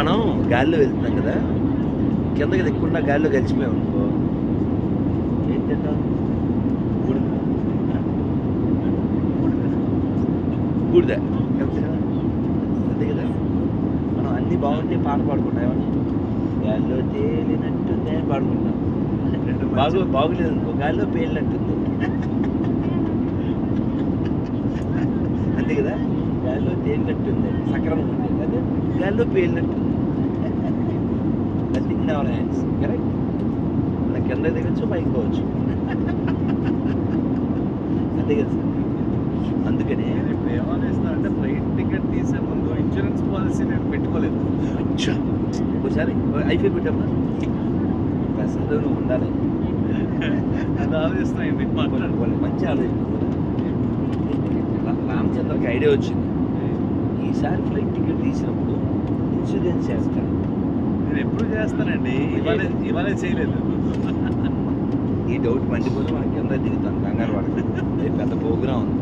మనం గాలిలో వెళ్తున్నాం కదా. కిందకి దిక్కుండా గాలిలో కలిసిపోయాం అనుకో. బూడిద. బూడిద. అంతే కదా? మనం అన్ని బాగుంటే పాట పాడుకుంటాం. గాల్లో గాలిలో తేలినట్టుందే పాడుకుంటాం. బాగు బాగులేదు అనుకో. గాలిలో పేలినట్టుంది. అంతే కదా? గాలిలో తేలినట్టుంది. సక్రమం ఉంటుంది. అదే? గాలిలో పేలినట్టుంది. Nothing in our hands correct మన కింద దిగచ్చు పైకి పోవచ్చు అంతే కదా సార్ అందుకనే ఇప్పుడు ఏమనిస్తానంటే ఫ్లైట్ టికెట్ తీసే ముందు ఇన్సూరెన్స్ పాలసీ నేను పెట్టుకోలేదు. ఒకసారి అయిపోయి పెట్టమ్మా. ప్రసాదం నువ్వు ఉండాలి. అది ఆలోచిస్తాయండి మాట్లాడు. వాళ్ళు మంచి ఆలోచన రామచంద్రకి ఐడియా వచ్చింది. ఈసారి ఫ్లైట్ టికెట్ తీసినప్పుడు ఇన్సూరెన్స్ చేస్తాను నేను ఎప్పుడు చేస్తానండి? ఇవాళ ఇవాళే చేయలేదు. ఈ డౌట్ మండిపోతే మనకి కింద దిగుతాం కంగారు పడదు అది పెద్ద ప్రోగ్రామ్ ఉంది.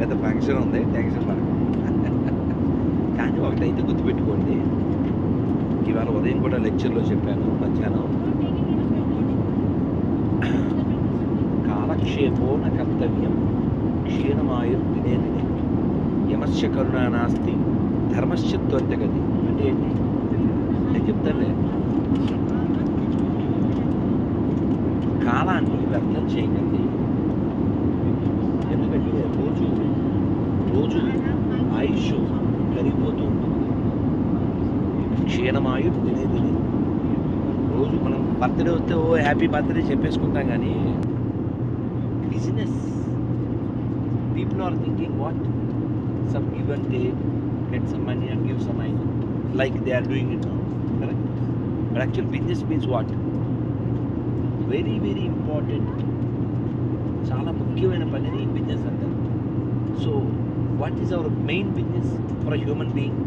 పెద్ద ఫంక్షన్ ఉంది టెన్షన్ పడదు కానీ ఒకటైతే గుర్తుపెట్టుకోండి. ఇవాళ ఉదయం కూడా లెక్చర్లో చెప్పాను మధ్యాహ్నం. కాలక్షేపో న కర్తవ్యం క్షీణమాయుర్ దినే దినే యమస్య కరుణా నాస్తి ధర్మస్య త్వరితగతి నేను చెప్తానులే. కాలాన్ని వ్యర్థం చేయకండి. ఎందుకంటే రోజు రోజు ఆయుష్ కరిగిపోతూ ఉంటుంది. క్షీణమాయు తినే తినే రోజు మనం బర్త్డే వస్తే ఓ హ్యాపీ బర్త్డే చెప్పేసుకుంటాం కానీ business people are thinking what? Some give day get some money and give some money like they are doing it correct but actual business means what very very important చాలా ముఖ్యమైన పనిని business అంటారు so what is our main business for human being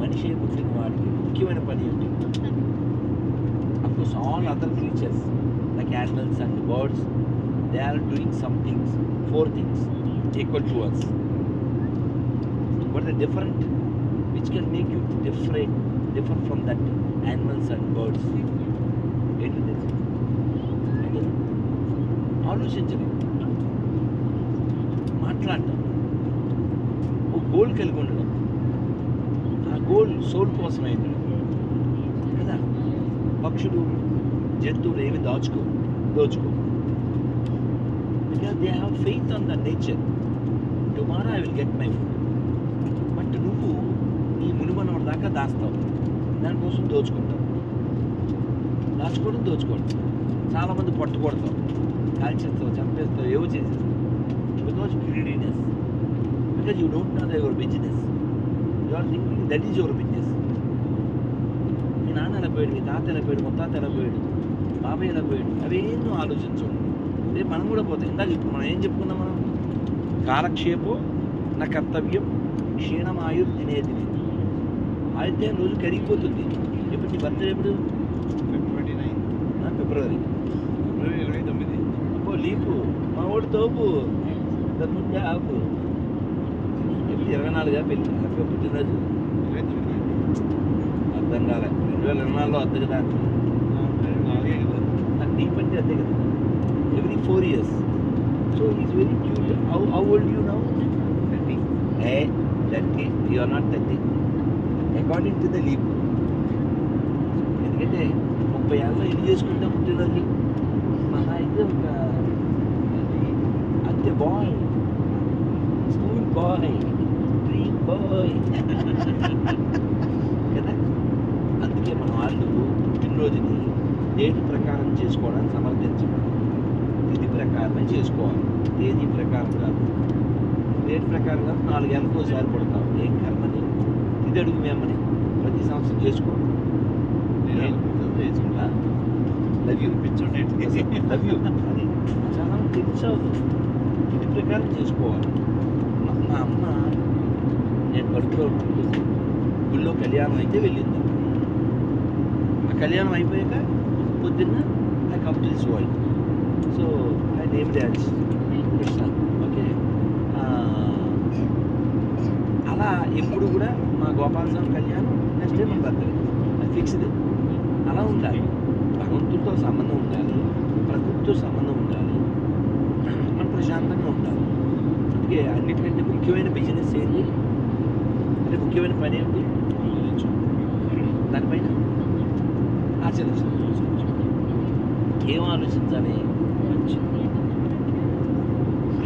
మనిషి పుట్టిన వాడికి ముఖ్యమైన పని ఏంటి? Of course all other creatures like animals and birds they are doing some things four things equal to us but the different which can make you different different from that animals and birds ఏంటి తెలుసు ఏంటి? ఆలోచించడం మాట్లాడటం ఓ goal కలిగి ఉండడం ఆ goal soul కోసమే ఉండడం కదా? పక్షులు జంతువులు ఏమి దాచుకో దోచుకో. Because they have faith on the nature tomorrow I will get my food but నువ్వు నీ మునిమనవ దాకా దాస్తావు. దానికోసం దోచుకుంటావు. దాచుకోవడం దోచుకోవడం. చాలామంది పట్టుకొడతావు. కాల్చేస్తావు చంపేస్తావు ఏవో చేసేస్తావు. Because greediness because you don't know your business you are thinking that is your business మీ నాన్న ఎలా పోయాడు? మీ తాత ఎలా పోయాడు? ముత్తాత ఎలా పోయాడు? బాబాయ్ ఎలా పోయాడు? అవేం నువ్వు రేపు మనం కూడా పోతాం. ఇందాక ఇప్పుడు మనం ఏం చెప్పుకున్నాం మనం? కాలక్షేపం నా కర్తవ్యం క్షీణమాయు తినే తినే అయితే రోజు కరిగిపోతుంది. ఎప్పుడు నీ బర్త్డే ఎప్పుడు? Twenty nine. ఫిబ్రవరి. ఫిబ్రవరి ఇరవై తొమ్మిది. అబ్బో లీపు మా ఓడి తోపు. ముందే ఆపు. ఇరవై నాలుగా పెళ్ళి హ్యాపీ పుట్టినరోజు. ఇరవై తొమ్మిది. అర్థం కాలే. రెండు వేల ఇరవై నాలుగులో వద్దు కదా. నాలుగే కదా నాకు నీ పని అంతే కదా. Every four years so is very cute how how old you now thirty. A thirty. You are not thirty. According to the leap ఎందుకంటే ముప్పై ఏళ్ళలో ఇది చేసుకుంటే పుట్టినరోజు మహా అయితే ఒక అంతే boy. School boy. Dream boy. కదా? అందుకే మన వాళ్ళు పుట్టినరోజుని డేట్ ప్రకారం చేసుకోవడానికి సమర్థించడం తిథి ప్రకారమే చేసుకోవాలి. తేదీ ప్రకారం కాదు. డేట్ ప్రకారం కాదు నాలుగేళ్ళకు ఒకసారి పుడతాం. ఏం ఇది అడుగు మేమని ప్రతి సంవత్సరం చేసుకో. లవ్ యూ పిచ్చోండి లవ్ యూ అది చాలా తెలుసవదు ఇది ప్రకారం చేసుకోవాలి. మా మా అమ్మ నేను కడుపులో ఉన్నప్పుడు గుళ్ళో కళ్యాణం అయితే వెళ్ళింది ఆ కళ్యాణం అయిపోయాక పొద్దున్న I come to this world so I name dance అలా ఎప్పుడు కూడా మా గోపాలస్వామి కళ్యాణం నెక్స్ట్ డే మా బర్త్డే అది ఫిక్స్డ్ అలా ఉండాలి. భగవంతుడితో సంబంధం ఉండాలి. ప్రకృతితో సంబంధం ఉండాలి. మనం ప్రశాంతంగా ఉండాలి. అందుకే అన్నిటికంటే ముఖ్యమైన బిజినెస్ ఏంటి? అంటే ముఖ్యమైన పని ఏంటి? దానిపైన ఆచరించాలి ఏం ఆలోచించాలి?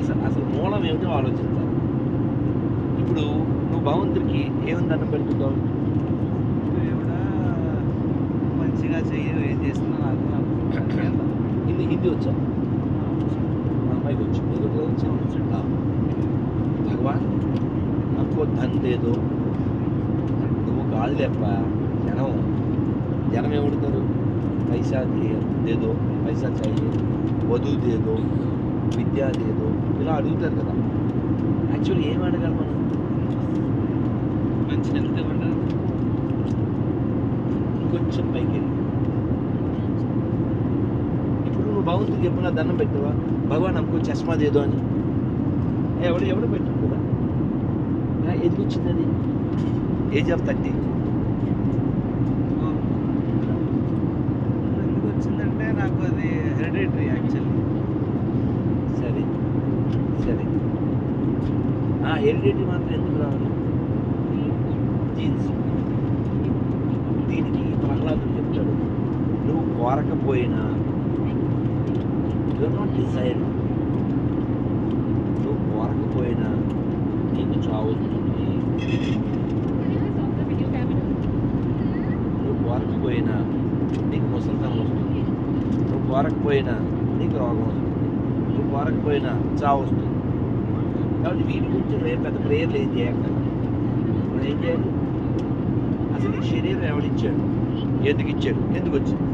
అసలు అసలు మూలం ఏమిటో ఆలోచించాలి. ఇప్పుడు నువ్వు భగవంతుడికి ఏమని దండం పెడుతుంటావు మంచిగా చెయ్యి ఏం చేస్తున్నా నాకు నాకు హిందీ హిందీ వచ్చా? అమ్మాయికి వచ్చు? నీకు వచ్చా? భగవాన్ నాకు ధన్ దేదో నువ్వు కాదు లేప్ప జనం జనం ఏమడుతారు పైసా దేదో పైసా చాయి వధువు దేదో విద్య దేదో. ఇలా అడుగుతారు కదా. యాక్చువల్లీ ఏం అడగాలి మనం? మంచి హెల్త్ ఇవ్వండి ఇంకొంచెం పైకి ఇప్పుడు నువ్వు భగవంతుడికి ఎప్పుడన్నా దండం పెట్టావా? భగవాన్ అమ్మకు చష్మా దేదో అని. ఎవడు ఎవడు పెట్టు కదా ఎందుకు వచ్చింది అది. Age of thirty. ఎందుకు వచ్చిందంటే నాకు అది హెరిడేటరీ యాక్చువల్లీ. సరే. సరే. హెరిడేటరీ మాత్రం ఎందుకు రావాలి? జీన్స్. దీనికి ప్రహ్లాదుడు చెప్తాడు నువ్వు కోరకపోయినా యు నాట్ డిసైడ్ నువ్వు కోరకపోయినా నీకు చావు వస్తుంది నువ్వు కోరకపోయినా నీకు ముసలితనం వస్తుంది. నువ్వు కోరకపోయినా నీకు రోగం వస్తుంది. నువ్వు కోరకపోయినా చావు వస్తుంది. కాబట్టి వీటి గురించి రేపు పెద్ద ప్రేయర్లు ఏం చేయక్కర్లేదు మనం ఏం చేయాలి? అసలు ఈ శరీరం ఎవడిచ్చాడు ఎందుకు ఇచ్చాడు ఎందుకు వచ్చింది?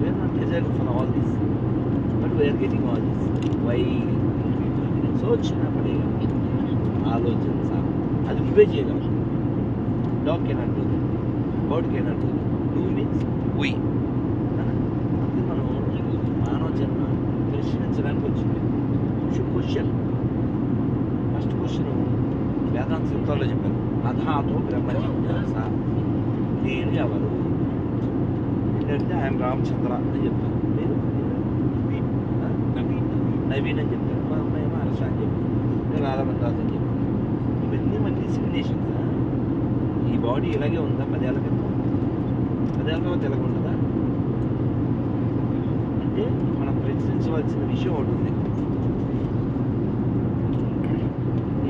Where desire for all this but we are getting all this why so వచ్చినప్పుడే ఆలోచన సార్. అది నువ్వే చేయగలవు. Dog cannot do bird cannot do do means we అందుకే మనం మానవ జన్మ ప్రశ్నించడానికి వచ్చింది. క్వశ్చన్ ఫస్ట్ క్వశ్చన్ వేదాంత సూత్రాల్లో చెప్పారు. అథాతో బ్రహ్మజిజ్ఞాస నేను ఎవరు? ఏంటంటే ఆయన రామచంద్ర అని చెప్తారు నేను నవీన్. నవీన్ అని చెప్తారు మా అమ్మాయి ఏమో హర్ష అని చెప్పి నేను రాధామందాస్ అని చెప్పి ఇవన్నీ మన డిసిగ్నేషన్స్ ఈ బాడీ ఇలాగే ఉందా? పదేళ్ళ క్రితం? పదేళ్ళ తర్వాత ఇలాగ ఉంటుందా అంటే మనం ప్రశ్నించవలసిన విషయం ఒకటి ఉంది.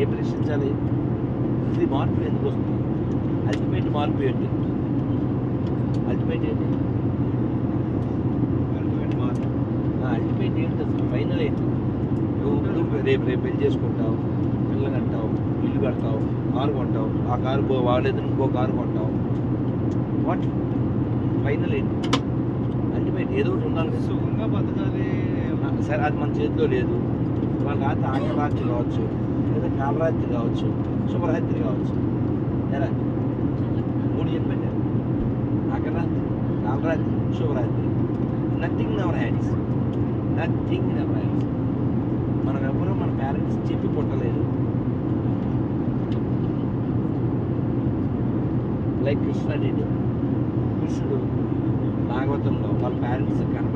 ఏ ప్రశ్నించాలి? ఇది మార్పు ఎందుకు వస్తుంది? అల్టిమేట్ మార్పు ఏంటి? అల్టిమేట్ ఏంటి? అల్టిమేట్ ఏంటి? అసలు ఫైనల్ ఏంటి? నువ్వు నువ్వు రేపు రేపు పెళ్ళి చేసుకుంటావు పిల్లలు కంటావు ఇల్లు కడతావు కారు కొంటావు ఆ కారు పో వాడలేదు ఇంకో కారు కొంటావు. వాట్ ఫైనల్ ఏంటి? అల్టిమేట్ ఏదో ఒకటి ఉండాలి సుఖంగా బతకాలి. సరే అది మన చేతిలో లేదు. వాళ్ళ రాత్రి ఆకరాత్రి కావచ్చు. లేదా కాలరాత్రి కావచ్చు శుభరాత్రి కావచ్చు. ఎలా? మూడు చెప్పండి. నేను. ఆకరాత్రి కాలరాత్రి శుభరాత్రి nothing in our hands nothing in our hands మనం ఎవరు మన పేరెంట్స్ చెప్పి పుట్టలేదు. లైక్ కృష్ణ కృష్ణుడు భాగవతంలో వాళ్ళ పేరెంట్స్ కనబడి